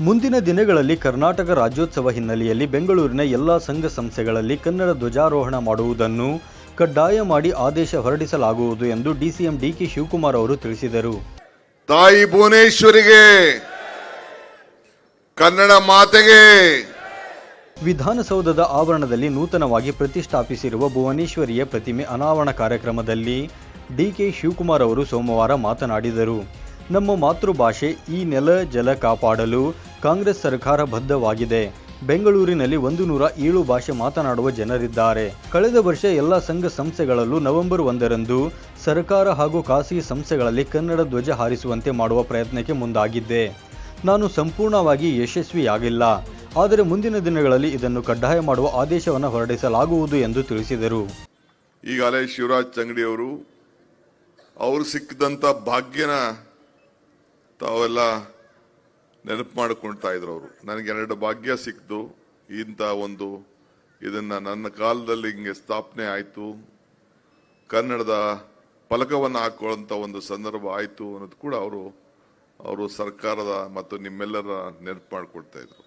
ಮುಂದಿನ ದಿನಗಳಲ್ಲಿ ಕರ್ನಾಟಕ ರಾಜ್ಯೋತ್ಸವ ಹಿನ್ನೆಲೆಯಲ್ಲಿ ಬೆಂಗಳೂರಿನ ಎಲ್ಲ ಸಂಘ ಸಂಸ್ಥೆಗಳಲ್ಲಿ ಕನ್ನಡ ಧ್ವಜಾರೋಹಣ ಮಾಡುವುದನ್ನು ಕಡ್ಡಾಯ ಮಾಡಿ ಆದೇಶ ಹೊರಡಿಸಲಾಗುವುದು ಎಂದು ಡಿಸಿಎಂ ಡಿಕೆ ಶಿವಕುಮಾರ್ ಅವರು ತಿಳಿಸಿದರು. ತಾಯಿ ಭುವನೇಶ್ವರಿಗೆ ಕನ್ನಡ ಮಾತೆಗೆ. ವಿಧಾನಸೌಧದ ಆವರಣದಲ್ಲಿ ನೂತನವಾಗಿ ಪ್ರತಿಷ್ಠಾಪಿಸಿರುವ ಭುವನೇಶ್ವರಿಯ ಪ್ರತಿಮೆ ಅನಾವರಣ ಕಾರ್ಯಕ್ರಮದಲ್ಲಿ ಡಿಕೆ ಶಿವಕುಮಾರ್ ಅವರು ಸೋಮವಾರ ಮಾತನಾಡಿದರು. ನಮ್ಮ ಮಾತೃಭಾಷೆ ಈ ನೆಲ, ಜಲ ಕಾಪಾಡಲು ಕಾಂಗ್ರೆಸ್ ಸರ್ಕಾರ ಬದ್ಧವಾಗಿದೆ. ಬೆಂಗಳೂರಿನಲ್ಲಿ ಒಂದು ನೂರ ಏಳು ಭಾಷೆ ಮಾತನಾಡುವ ಜನರಿದ್ದಾರೆ. ಕಳೆದ ವರ್ಷ ಎಲ್ಲ ಸಂಘ ಸಂಸ್ಥೆಗಳಲ್ಲೂ ನವೆಂಬರ್ ಒಂದರಂದು ಸರ್ಕಾರ ಹಾಗೂ ಖಾಸಗಿ ಸಂಸ್ಥೆಗಳಲ್ಲಿ ಕನ್ನಡ ಧ್ವಜ ಹಾರಿಸುವಂತೆ ಮಾಡುವ ಪ್ರಯತ್ನಕ್ಕೆ ಮುಂದಾಗಿದ್ದೆ. ನಾನು ಸಂಪೂರ್ಣವಾಗಿ ಯಶಸ್ವಿಯಾಗಿಲ್ಲ. ಆದರೆ ಮುಂದಿನ ದಿನಗಳಲ್ಲಿ ಇದನ್ನು ಕಡ್ಡಾಯ ಮಾಡುವ ಆದೇಶವನ್ನು ಹೊರಡಿಸಲಾಗುವುದು ಎಂದು ತಿಳಿಸಿದರು. ಈಗಾಗಲೇ ಶಿವರಾಜ್ ಚಂಗಡಿಯವರು ಅವರು ಸಿಕ್ಕಿದಂಥ ಭಾಗ್ಯನ ತಾವೆಲ್ಲ ನೆನಪು ಮಾಡಿಕೊಳ್ತಾ ಇದ್ರು ಅವರು. ನನಗೆ ಎರಡು ಭಾಗ್ಯ ಸಿಕ್ತು. ಇಂಥ ಒಂದು ಇದನ್ನ ನನ್ನ ಕಾಲದಲ್ಲಿ ಹಿಂಗೆ ಸ್ಥಾಪನೆ ಆಯಿತು. ಕನ್ನಡದ ಫಲಕವನ್ನು ಹಾಕೊಳ್ಳುವಂತ ಒಂದು ಸಂದರ್ಭ ಆಯಿತು ಅನ್ನೋದು ಕೂಡ ಅವರು ಅವರು ಸರ್ಕಾರದ ಮತ್ತು ನಿಮ್ಮೆಲ್ಲರ ನೆನಪು ಮಾಡಿಕೊಡ್ತಾ ಇದ್ರು.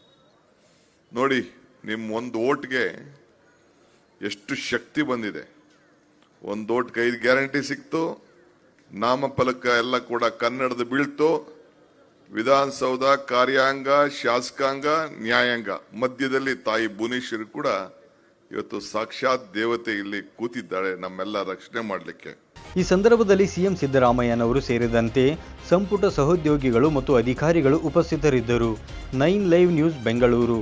ನೋಡಿ, ನಿಮ್ಮ ಒಂದು ಓಟ್ಗೆ ಎಷ್ಟು ಶಕ್ತಿ ಬಂದಿದೆ. ಒಂದು ಓಟ್ಗೆ ಐದು ಗ್ಯಾರಂಟಿ ಸಿಕ್ತು. ನಾಮಫಲಕ ಎಲ್ಲ ಕೂಡ ಕನ್ನಡದ ಬೀಳ್ತು. ವಿಧಾನಸೌಧ ಕಾರ್ಯಾಂಗ, ಶಾಸಕಾಂಗ, ನ್ಯಾಯಾಂಗ. ಮಧ್ಯದಲ್ಲಿ ತಾಯಿ ಭುವನೇಶ್ವರಿ ಕೂಡ ಇವತ್ತು ಸಾಕ್ಷಾತ್ ದೇವತೆ ಇಲ್ಲಿ ಕೂತಿದ್ದಾಳೆ ನಮ್ಮೆಲ್ಲ ರಕ್ಷಣೆ ಮಾಡಲಿಕ್ಕೆ. ಈ ಸಂದರ್ಭದಲ್ಲಿ ಸಿಎಂ ಸಿದ್ದರಾಮಯ್ಯನವರು ಸೇರಿದಂತೆ ಸಂಪುಟ ಸಹೋದ್ಯೋಗಿಗಳು ಮತ್ತು ಅಧಿಕಾರಿಗಳು ಉಪಸ್ಥಿತರಿದ್ದರು. Nine live news Bengaluru.